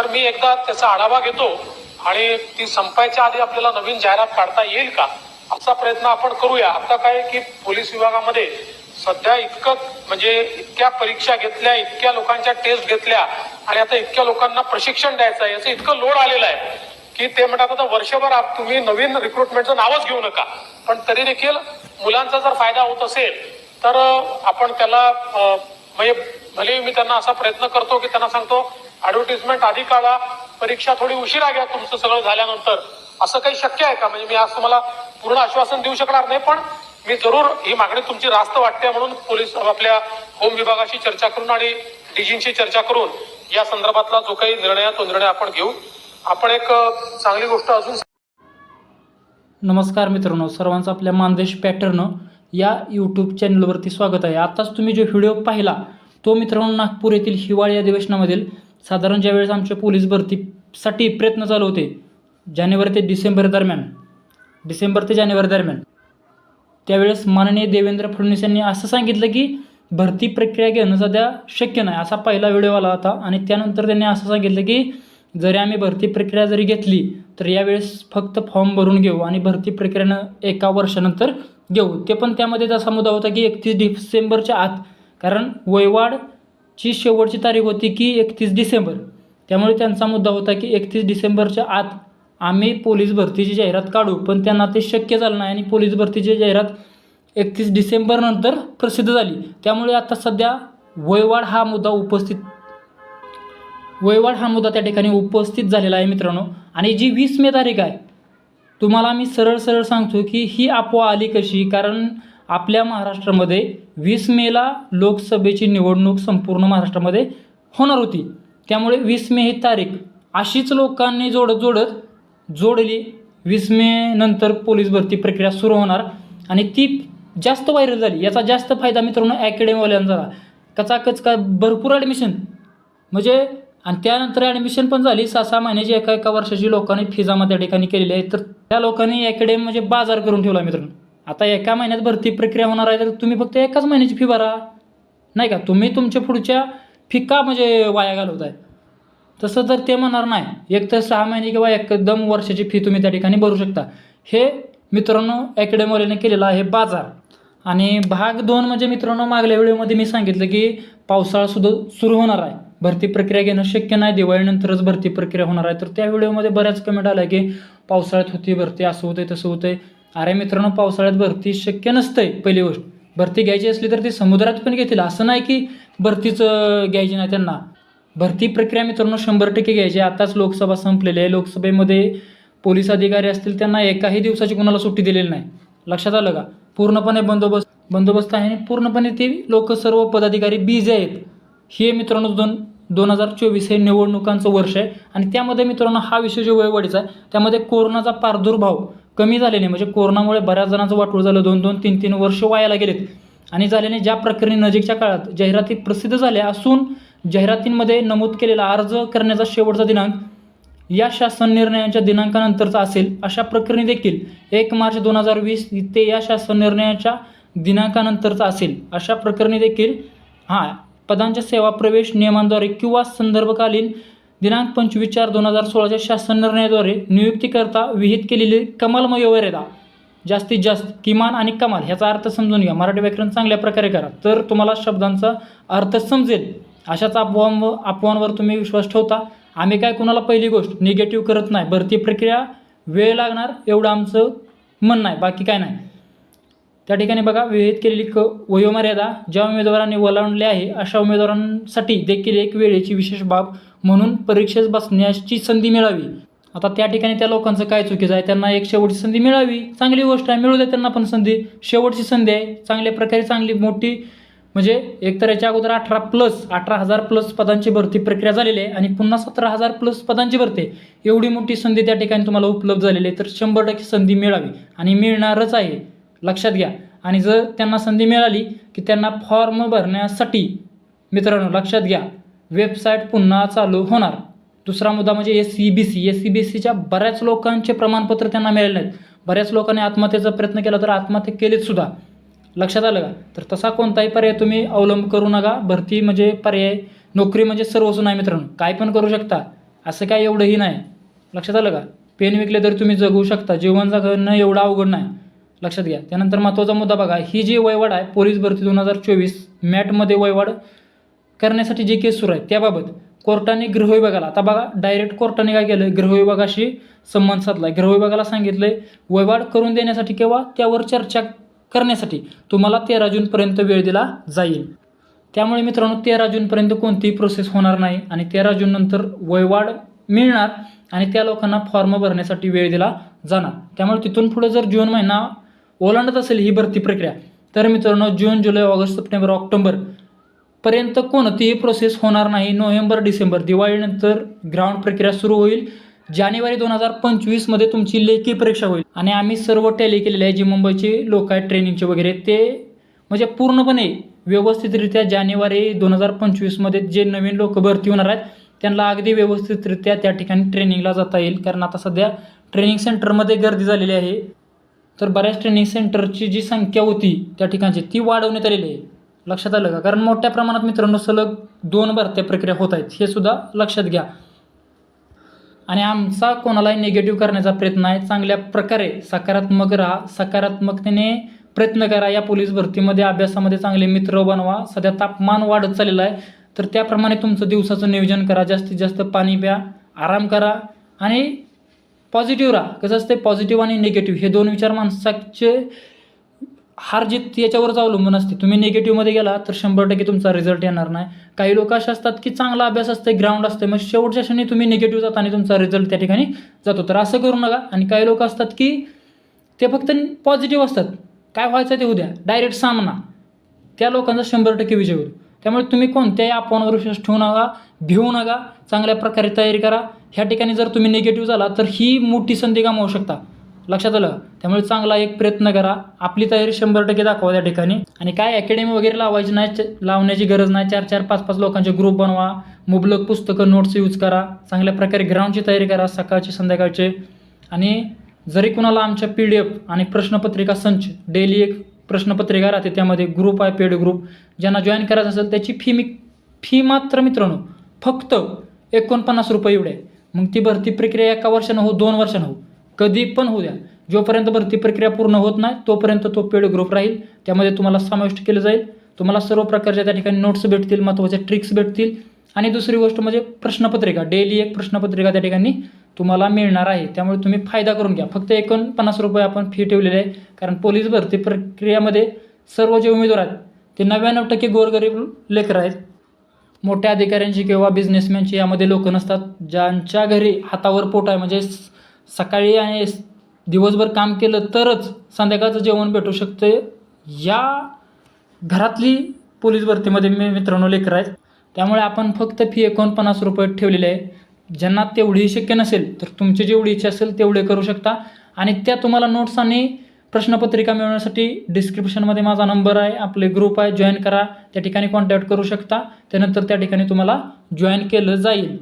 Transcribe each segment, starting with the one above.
तर मी एकदा त्याचा आढावा घेतो आणि ती संपायच्या आधी आपल्याला नवीन जाहिरात काढता येईल का? असा प्रयत्न आपण करूया. आता काय की पोलीस विभागामध्ये सध्या इतकं म्हणजे इतक्या परीक्षा घेतल्या इतक्या लोकांच्या टेस्ट घेतल्या आणि आता इतक्या लोकांना प्रशिक्षण द्यायचं आहे याचं इतकं लोड आलेलं आहे की ते म्हणतात आता वर्षभर आप- तुम्ही नवीन रिक्रुटमेंटचं नावच घेऊ नका. पण तरी देखील मुलांचा जर फायदा होत असेल तर आपण त्याला म्हणजे भले मी त्यांना असा प्रयत्न करतो की त्यांना सांगतो ऍडव्हर्टिजमेंट आधी काढा परीक्षा थोडी उशिरा घ्या तुमचं सगळं झाल्यानंतर. असं काही शक्य आहे का? म्हणजे मी आज तुम्हाला पूर्ण आश्वासन देऊ शकणार नाही पण मी जरूर ही मागणी तुमची रास्त वाटते म्हणून पोलीस आपल्या होम विभागाशी चर्चा करून आणि डीजींशी चर्चा करून या संदर्भातला जो काही निर्णय आहे तो निर्णय आपण घेऊ. आपण एक चांगली गोष्ट अजून नमस्कार मित्रांनो सर्वांचं आपल्या मानदेश पॅटर्न या यूट्यूब चॅनलवरती स्वागत आहे. आताच तुम्ही जो व्हिडिओ पाहिला तो मित्रांनो नागपूर येथील हिवाळी अधिवेशनामधील साधारण ज्यावेळेस आमच्या पोलीस भरतीसाठी प्रयत्न चालू होते जानेवारी ते डिसेंबर दरम्यान डिसेंबर ते जानेवारी दरम्यान त्यावेळेस माननीय देवेंद्र फडणवीस यांनी असं सांगितलं की भरती प्रक्रिया घेणं सध्या शक्य नाही. असा पहिला व्हिडिओ आला होता आणि त्यानंतर त्यांनी असं सांगितलं की जरी आम्ही भरती प्रक्रिया जरी घेतली तर यावेळेस फक्त फॉर्म भरून घेऊ आणि भरती प्रक्रियेनं एका वर्षानंतर घेऊ. ते पण त्यामध्ये असा मुद्दा होता की एकतीस डिसेंबरच्या आत कारण ची शेवटची तारीख होती की एकतीस डिसेंबर. त्यामुळे त्यांचा मुद्दा होता की एकतीस डिसेंबरच्या आत आम्ही पोलीस भरतीची जाहिरात काढू पण त्यांना ते शक्य झालं नाही आणि पोलीस भरतीची जाहिरात एकतीस डिसेंबरनंतर प्रसिद्ध झाली. त्यामुळे आता सध्या वयवाड हा मुद्दा उपस्थित वयवाड हा मुद्दा त्या ठिकाणी उपस्थित झालेला आहे मित्रांनो. आणि जी वीस मे तारीख आहे तुम्हाला मी सरळ सरळ सांगतो की ही अफवा आली कशी? कारण आपल्या महाराष्ट्रामध्ये वीस मेला लोकसभेची निवडणूक संपूर्ण महाराष्ट्रामध्ये होणार होती. त्यामुळे वीस मे ही तारीख अशीच लोकांनी जोडत जोडत जोडली. वीस मे नंतर पोलीस भरती प्रक्रिया सुरू होणार आणि ती जास्त व्हायरल झाली. याचा जास्त फायदा मित्रांनो अकॅडमीवाल्यांचा झाला. कचाकच का भरपूर ॲडमिशन म्हणजे आणि त्यानंतर ॲडमिशन पण झाली. सहा सहा महिन्याची एका एका वर्षाची लोकांनी फिजामा त्या ठिकाणी केलेली आहे. तर त्या लोकांनी अकॅडमी म्हणजे बाजार करून ठेवला मित्रांनो. आता एका महिन्यात भरती प्रक्रिया होणार आहे तर तुम्ही फक्त एकाच महिन्याची फी भरा. नाही का? तुम्ही तुमच्या पुढच्या फी का म्हणजे वाया घालवत आहे तसं तर ते म्हणणार नाही. एक तर सहा महिने किंवा एकदम वर्षाची फी तुम्ही त्या ठिकाणी भरू शकता. हे मित्रांनो अकॅडमीवाल्याने केलेलं आहे बाजार. आणि भाग दोन म्हणजे मित्रांनो मागल्या व्हिडिओमध्ये मी सांगितलं की पावसाळासुद्धा सुरू होणार आहे. भरती प्रक्रिया घेणं शक्य नाही. दिवाळीनंतरच भरती प्रक्रिया होणार आहे. तर त्या व्हिडिओमध्ये बऱ्याच कमेंट आल्या की पावसाळ्यात होती भरती असं होतंय तसं होतंय. अरे मित्रांनो पावसाळ्यात भरती शक्य नसतंय पहिली गोष्ट. भरती घ्यायची असली तर ती समुद्रात पण घेतील. असं नाही की भरतीचं घ्यायची नाही त्यांना. भरती प्रक्रिया मित्रांनो शंभर टक्के घ्यायची. आताच लोकसभा संपलेली आहे. लोकसभेमध्ये पोलीस अधिकारी असतील त्यांना एकाही दिवसाची कोणाला सुट्टी दिलेली नाही. लक्षात आलं का? पूर्णपणे बंदोबस्त बंदोबस्त आहे आणि पूर्णपणे ते लोक सर्व पदाधिकारी बीज आहेत. हे मित्रांनो दोन दोन हजार चोवीस हे निवडणुकांचं वर्ष आहे. आणि त्यामध्ये मित्रांनो हा विषय जो वयवाढीचा आहे त्यामध्ये कोरोनाचा प्रादुर्भाव कमी झालेले म्हणजे कोरोनामुळे बऱ्याच जणांचं वाटूळ झालं. दोन दोन तीन तीन वर्ष वायाला गेलेत. आणि झाल्याने ज्या प्रकरणी नजीकच्या काळात जाहिराती प्रसिद्ध झाल्या असून जाहिरातींमध्ये नमूद केलेला अर्ज करण्याचा शेवटचा दिनांक या शासन निर्णयाच्या दिनांकानंतरचा असेल अशा प्रकरणी देखील एक मार्च दोन हजार वीस ते या शासन निर्णयाच्या दिनांकानंतरचा असेल. अशा प्रकरणी देखील हां पदांच्या सेवा प्रवेश नियमांद्वारे किंवा संदर्भकालीन दिनांक पंचवीस चार दोन हजार सोळाच्या शासन निर्णयाद्वारे नियुक्तीकरता विहित केलेली कमाल मर्यादा जास्तीत जास्त किमान आणि कमाल ह्याचा अर्थ समजून घ्या. मराठी व्याकरण चांगल्या प्रकारे करा. तर तुम्हाला शब्दांचा अर्थ समजेल. अशाच अफवांवर अपवांवर तुम्ही विश्वास ठेवता. आम्ही काय कुणाला पहिली गोष्ट निगेटिव्ह करत नाही. भरती प्रक्रिया वेळ लागणार एवढं आमचं म्हणणं आहे. बाकी काय नाही. त्या ठिकाणी बघा विहित केलेली क वयोमर्यादा ज्या उमेदवारांनी ओलांडले आहे अशा उमेदवारांसाठी देखील एक वेळेची विशेष बाब म्हणून परीक्षेस बसण्याची संधी मिळावी. आता त्या ठिकाणी त्या लोकांचं काय चुकीचं आहे? त्यांना एक शेवटची संधी मिळावी. चांगली गोष्ट आहे मिळू दे त्यांना पण संधी. शेवटची संधी आहे. चांगल्या प्रकारे चांगली मोठी म्हणजे एकतर याच्या अगोदर अठरा प्लस अठरा हजार प्लस पदांची भरती प्रक्रिया झालेली आहे आणि पुन्हा सतरा हजार प्लस पदांची भरती एवढी मोठी संधी त्या ठिकाणी तुम्हाला उपलब्ध झालेली आहे. तर शंभर टक्के संधी मिळावी आणि मिळणारच आहे. लक्षात घ्या. आणि जर त्यांना संधी मिळाली की त्यांना फॉर्म भरण्यासाठी मित्रांनो लक्षात घ्या. वेबसाईट पुन्हा चालू होणार. दुसरा मुद्दा म्हणजे S C B C S C B सीच्या बऱ्याच लोकांचे प्रमाणपत्र त्यांना मिळाले नाहीत. बऱ्याच लोकांनी आत्महत्येचा प्रयत्न केला तर आत्महत्या केलीच सुद्धा. लक्षात आलं का? तर तसा कोणताही पर्याय तुम्ही अवलंब करू नका. भरती म्हणजे पर्याय नोकरी म्हणजे सर्वच नाही मित्रांनो. काय पण करू शकता. असं काय एवढंही नाही. लक्षात आलं का? पेन विकले तरी तुम्ही जगू शकता. जीवन जगणं एवढं अवघड नाही. लक्षात घ्या. त्यानंतर महत्त्वाचा मुद्दा बघा. ही जी वयवाड आहे पोलीस भरती दोन हजार चोवीस मॅटमध्ये वयवाड करण्यासाठी जे केस सुरू आहे त्याबाबत कोर्टाने गृहविभागाला आता बघा डायरेक्ट कोर्टाने काय केलं गृहविभागाशी संबंध साधला गृहविभागाला सांगितलंय वयवाड करून देण्यासाठी किंवा त्यावर चर्चा करण्यासाठी तुम्हाला तेरा जूनपर्यंत वेळ दिला जाईल. त्यामुळे मित्रांनो तेरा जूनपर्यंत कोणतीही प्रोसेस होणार नाही आणि तेरा जूननंतर वयवाड मिळणार आणि त्या लोकांना फॉर्म भरण्यासाठी वेळ दिला जाणार. त्यामुळे तिथून पुढे जर जून महिना ओलांडत असेल ही भरती प्रक्रिया तर मित्रांनो June July August September October पर्यंत कोणतीही प्रोसेस होणार नाही. नोव्हेंबर डिसेंबर दिवाळीनंतर ग्राउंड प्रक्रिया सुरू होईल. जानेवारी दोन हजार पंचवीसमध्ये तुमची लेखी परीक्षा होईल. आणि आम्ही सर्व टॅली केलेले आहे जी मुंबईचे लोक आहेत ट्रेनिंगचे वगैरे ते म्हणजे पूर्णपणे व्यवस्थितरित्या जानेवारी दोन हजार पंचवीसमध्ये जे नवीन लोक भरती होणार आहेत त्यांना अगदी व्यवस्थितरित्या त्या ठिकाणी ट्रेनिंगला जाता येईल. कारण आता सध्या ट्रेनिंग सेंटरमध्ये गर्दी झालेली आहे. तर बऱ्याच ट्रेनिंग सेंटरची जी संख्या होती त्या ठिकाणची ती वाढवण्यात आलेली आहे. लक्षात आलं का? कारण मोठ्या प्रमाणात मित्रांनो सलग दोन भरत्या प्रक्रिया होत आहेत. हे सुद्धा लक्षात घ्या. आणि आमचा कोणालाही निगेटिव्ह करण्याचा प्रयत्न आहे चांगल्या प्रकारे सकारात्मक राहा. सकारात्मकतेने प्रयत्न करा. या पोलीस भरतीमध्ये अभ्यासामध्ये चांगले मित्र बनवा. सध्या तापमान वाढत चाललेलं आहे. तर त्याप्रमाणे तुमचं दिवसाचं नियोजन करा. जास्तीत जास्त पाणी प्या. आराम करा. आणि पॉझिटिव्ह राहा. कसं असते पॉझिटिव्ह आणि निगेटिव्ह हे दोन विचार माणसाचे हार जीत याच्यावरच अवलंबून असते. तुम्ही निगेटिव्हमध्ये गेला तर शंभर टक्के तुमचा रिझल्ट येणार नाही. काही लोक असे असतात की चांगला अभ्यास असते ग्राउंड असते मग शेवटच्या क्षणी तुम्ही निगेटिव्ह जाता आणि तुमचा रिझल्ट त्या ठिकाणी जातो. तर असं करू नका. आणि काही लोक असतात की ते फक्त पॉझिटिव्ह असतात. काय व्हायचं ते उद्या? डायरेक्ट सामना. त्या लोकांचा शंभर टक्के विजय होतो त्यामुळे तुम्ही कोणत्याही अफवांवर विश्वास ठेवू नका भिवू नका. चांगल्या प्रकारे तयारी करा. ह्या ठिकाणी जर तुम्ही निगेटिव्ह झाला तर ही मोठी संधी गमावू शकता. लक्षात आलं? त्यामुळे चांगला एक प्रयत्न करा. आपली तयारी शंभर टक्के दाखवा त्या ठिकाणी. आणि काय अकॅडमी वगैरे लावायची नाही लावण्याची गरज नाही. चार चार पाच पाच लोकांचे ग्रुप बनवा. मुबलक पुस्तकं नोट्स यूज करा. चांगल्या प्रकारे ग्राउंडची तयारी करा सकाळची संध्याकाळचे. आणि जरी कुणाला आमच्या पी डी एफ आणि प्रश्नपत्रिका संच डेली एक प्रश्नपत्रिका राहते त्यामध्ये ग्रुप आहे पेड ग्रुप ज्यांना जॉईन करायचं असेल त्याची फी मी फी मात्र मित्रांनो फक्त एकोणपन्नास रुपये एवढे. मग ती भरती प्रक्रिया एका वर्षानं हो दोन वर्षानं हो कधी पण होऊ द्या. जोपर्यंत भरती प्रक्रिया पूर्ण होत नाही तोपर्यंत तो पेड ग्रुप राहील. त्यामध्ये तुम्हाला समाविष्ट केलं जाईल. तुम्हाला सर्व प्रकारच्या त्या ठिकाणी नोट्स भेटतील महत्त्वाचे ट्रिक्स भेटतील. आणि दुसरी गोष्ट म्हणजे प्रश्नपत्रिका. डेली एक प्रश्नपत्रिका त्या ठिकाणी तुम्हाला मिळणार आहे. त्यामुळे तुम्ही फायदा करून घ्या. फक्त एकोणपन्नास रुपये आपण फी ठेवलेली आहे. कारण पोलीस भरती प्रक्रियामध्ये सर्व जे उमेदवार आहेत ते नव्याण्णव टक्के गोरगरीब लेकर आहेत. मोठ्या अधिकाऱ्यांची किंवा बिझनेसमॅनची यामध्ये लोक नसतात. ज्यांच्या घरी हातावर पोट आहे म्हणजे सकाळी आणि दिवसभर काम केलं तरच संध्याकाळचं जेवण भेटू शकते. या घरातली पोलीस भरतीमध्ये मी मित्रांनो लेकर आहेत. त्यामुळे आपण फक्त फी एकोणपन्नास रुपये ठेवलेली आहे. ज्यांना तेवढी शक्य नसेल तर तुमची जेवढी इच्छा असेल तेवढे करू शकता. आणि त्या तुम्हाला नोट्स आणि प्रश्नपत्रिका मिळवण्यासाठी डिस्क्रिप्शनमध्ये माझा नंबर आहे आपले ग्रुप आहे जॉईन करा. त्या ठिकाणी कॉन्टॅक्ट करू शकता. त्यानंतर त्या ठिकाणी तुम्हाला जॉईन केलं जाईल.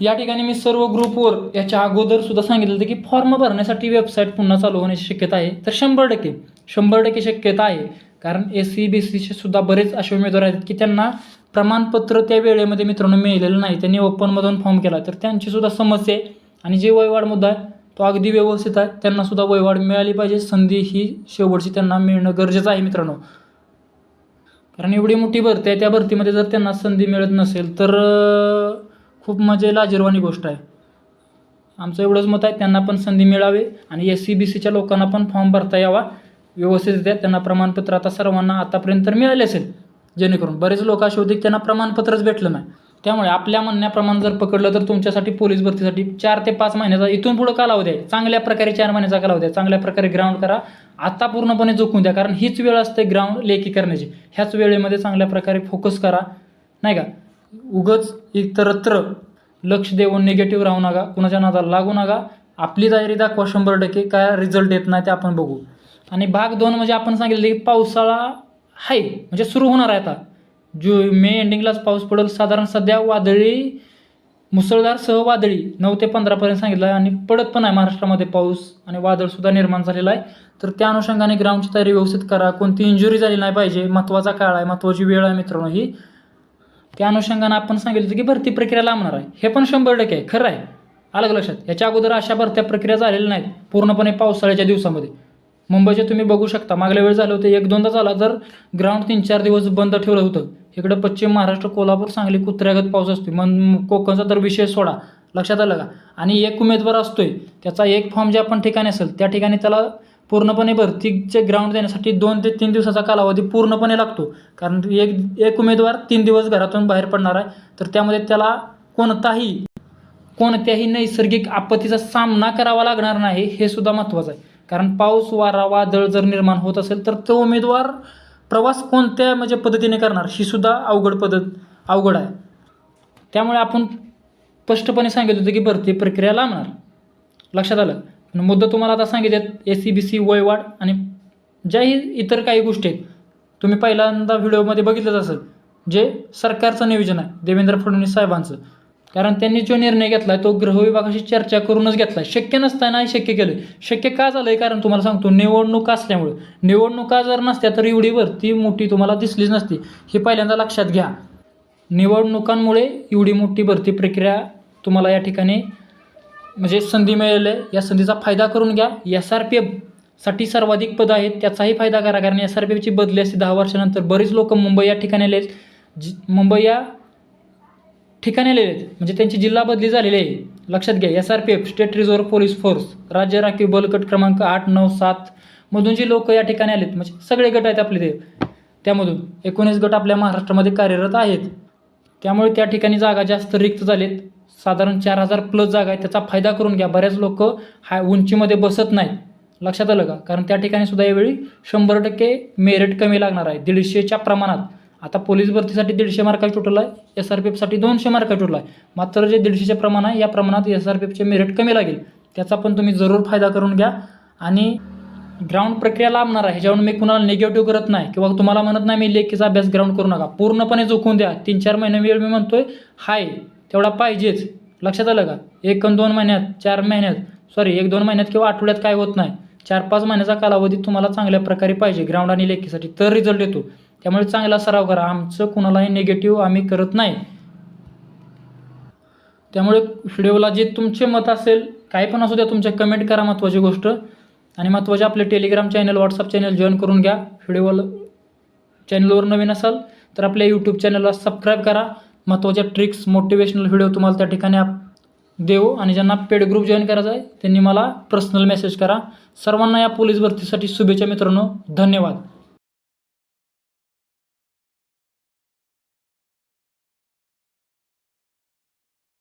या ठिकाणी मी सर्व ग्रुपवर याच्या अगोदर सुद्धा सांगितलं होतं की फॉर्म भरण्यासाठी वेबसाईट पुन्हा चालू होण्याची शक्यता आहे. तर शंभर टक्के शंभर टक्के शक्यता आहे. कारण एस सी बी सीचे सुद्धा बरेच असे उमेदवार आहेत की त्यांना प्रमाणपत्र त्या वेळेमध्ये मित्रांनो मिळालेलं नाही. त्यांनी ओपनमधून फॉर्म केला. तर त्यांची सुद्धा समस्या आहे. आणि जे वयवाढ मुद्दा आहे तो अगदी व्यवस्थित आहे. त्यांना सुद्धा वयवाढ मिळाली पाहिजे. संधी ही शेवटची त्यांना मिळणं गरजेचं आहे मित्रांनो. कारण एवढी मोठी भरती आहे त्या भरतीमध्ये जर त्यांना संधी मिळत नसेल तर खूप म्हणजे लाजिरवाणी गोष्ट आहे. आमचं एवढंच मत आहे त्यांना पण संधी मिळावी आणि एस सी बी सीच्या लोकांना पण फॉर्म भरता यावा व्यवस्थितरित्या त्यांना प्रमाणपत्र आता सर्वांना आतापर्यंत तर मिळाले असेल जेणेकरून बरेच लोक असे होते की त्यांना प्रमाणपत्रच भेटलं नाही. त्यामुळे आपल्या म्हणण्याप्रमाणे जर पकडलं तर तुमच्यासाठी पोलीस भरतीसाठी चार ते पाच महिन्याचा इथून पुढं कालावधी आहे. चांगल्या प्रकारे चार महिन्याचा कालावधी आहे. चांगल्या प्रकारे ग्राउंड करा. आता पूर्णपणे झोकून द्या. कारण हीच वेळ असते ग्राउंड लेखी करण्याची. ह्याच वेळेमध्ये चांगल्या प्रकारे फोकस करा. नाही का? उगच इतरत्र लक्ष देऊन निगेटिव्ह राहू नका कुणाच्या नादाला लागू नका. आपली तयारी दाखवा शंभर टक्के काय रिझल्ट येत नाही ते आपण बघू. आणि भाग दोन म्हणजे आपण सांगितलं की पावसाळा आहे म्हणजे सुरू होणार आहे आता. जु मे एंडिंगलाच पाऊस पडेल साधारण सध्या वादळी मुसळधार सह वादळी नऊ ते पंधरापर्यंत सांगितलं आहे आणि पडत पण आहे महाराष्ट्रामध्ये पाऊस आणि वादळसुद्धा निर्माण झालेला आहे. तर त्या अनुषंगाने ग्राउंडची तयारी व्यवस्थित करा कोणती इंजुरी झाली नाही पाहिजे महत्त्वाचा काळ आहे महत्त्वाची वेळ आहे मित्रांनो ही. त्या अनुषंगानं आपण सांगितलं होतं की भरती प्रक्रिया लांबणार आहे. हे पण शंभर टक्के आहे. खरं आहे. अलग लक्षात? याच्या अगोदर अशा भरत्या प्रक्रिया झालेल्या नाहीत. पूर्णपणे पावसाळ्याच्या दिवसामध्ये. मुंबईचे तुम्ही बघू शकता. मागल्या वेळ झालं होतं एक दोनदा झाला तर ग्राउंड तीन चार दिवस बंद ठेवलं होतं. इकडं पश्चिम महाराष्ट्र कोल्हापूर सांगली कुत्र्यागत पाऊस असतो मन कोकणचा तर विषय सोडा. लक्षात आलं का? आणि एक उमेदवार असतोय. त्याचा एक फॉर्म ज्या पण ठिकाणी असेल त्या ठिकाणी त्याला पूर्णपणे भरतीचे ग्राउंड देण्यासाठी दोन ते तीन दिवसाचा कालावधी पूर्णपणे लागतो. कारण एक एक उमेदवार तीन दिवस घरातून बाहेर पडणार आहे. तर त्यामध्ये त्याला कोणताही कोणत्याही नैसर्गिक आपत्तीचा सामना करावा लागणार नाही हे सुद्धा महत्त्वाचं आहे. कारण पाऊस वारा वादळ जर निर्माण होत असेल तर तो उमेदवार प्रवास कोणत्या म्हणजे पद्धतीने करणार ही सुद्धा अवघड पद्धत अवघड आहे. त्यामुळे आपण स्पष्टपणे सांगितलं होतं की भरती प्रक्रिया लांबणार. लक्षात आलं? मुद्दा तुम्हाला आता सांगितलेत ए सी बी सी वयवाढ आणि ज्याही इतर काही गोष्टी आहेत तुम्ही पहिल्यांदा व्हिडिओमध्ये बघितलंच असेल जे सरकारचं नियोजन आहे देवेंद्र फडणवीस साहेबांचं. कारण त्यांनी जो निर्णय घेतला आहे तो गृहविभागाशी चर्चा करूनच घेतला आहे. शक्य नसताना शक्य केलं शक्य का झालं आहे कारण तुम्हाला सांगतो निवडणूक असल्यामुळे. निवडणुका जर नसत्या तर एवढी भरती मोठी तुम्हाला दिसलीच नसती. हे पहिल्यांदा लक्षात घ्या. निवडणुकांमुळे एवढी मोठी भरती प्रक्रिया तुम्हाला या ठिकाणी म्हणजे संधी मिळेल आहे. या संधीचा फायदा करून घ्या. एस आर पी एफसाठी सर्वाधिक पदं आहेत. त्याचाही फायदा करा. कारण एस आर पी एफची बदली असते दहा वर्षानंतर. बरीच लोक मुंबई या ठिकाणी आले आहेत. जि मुंबई या ठिकाणी आलेले आहेत. म्हणजे त्यांची जिल्हा बदली झालेली आहे. लक्षात घ्या. S R P F state reserve police force राज्य राखीव बलकट क्रमांक आठ नऊ सात मधून जी लोक या ठिकाणी आलेत म्हणजे सगळे गट आहेत आपले ते. त्यामधून एकोणीस गट आपल्या महाराष्ट्रामध्ये कार्यरत आहेत. त्यामुळे त्या ठिकाणी जागा जास्त रिक्त झालेत. साधारण चार हजार प्लस जागा आहे त्याचा फायदा करून घ्या. बऱ्याच लोक हा उंचीमध्ये बसत नाहीत. लक्षात आलं का? कारण त्या ठिकाणी सुद्धा यावेळी शंभर टक्के मेरिट कमी लागणार आहे. दीडशेच्या प्रमाणात. आता पोलीस भरतीसाठी दीडशे मार्काचा टोटल आहे. एस आर पी एफसाठी दोनशे मार्क टोटल आहे. मात्र जे दीडशेचे प्रमाण आहे या प्रमाणात एस आर पी एफचे मेरिट कमी लागेल. त्याचा पण तुम्ही जरूर फायदा करून घ्या. आणि ग्राउंड प्रक्रिया लांबणार आहे. ह्याच्यावरून मी कुणाला निगेटिव्ह करत नाही. किंवा तुम्हाला म्हणत नाही मी लेखीचा अभ्यास ग्राउंड करू नका. पूर्णपणे झोकून द्या. तीन चार महिने वेळ मी म्हणतोय हाय तेवढा पाहिजेच. लक्षात आलं का? एक अन दोन महिन्यात चार महिन्यात सॉरी एक दोन महिन्यात किंवा आठवड्यात काय होत नाही. चार पाच महिन्याचा कालावधी तुम्हाला चांगल्या प्रकारे पाहिजे ग्राउंड आणि लेखीसाठी तर रिझल्ट येतो त्यामुळे चांगला सराव करा. आमचं कुणालाही निगेटिव्ह आम्ही करत नाही. त्यामुळे व्हिडिओला जे तुमचे मत असेल काय पण असू द्या तुमच्या कमेंट करा महत्त्वाची गोष्ट. आणि महत्त्वाचे आपले Telegram channel WhatsApp channel join करून घ्या. व्हिडिओला चॅनलवर नवीन असाल तर आपल्या यूट्यूब चॅनलला सबस्क्राईब करा. महत्त्वाच्या ट्रिक्स मोटिवेशनल व्हिडिओ तुम्हाला त्या ठिकाणी आप देऊ. आणि ज्यांना पेड ग्रुप जॉईन करायचा आहे त्यांनी मला पर्सनल मेसेज करा. सर्वांना या पोलीस भरतीसाठी शुभेच्छा मित्रांनो. धन्यवाद.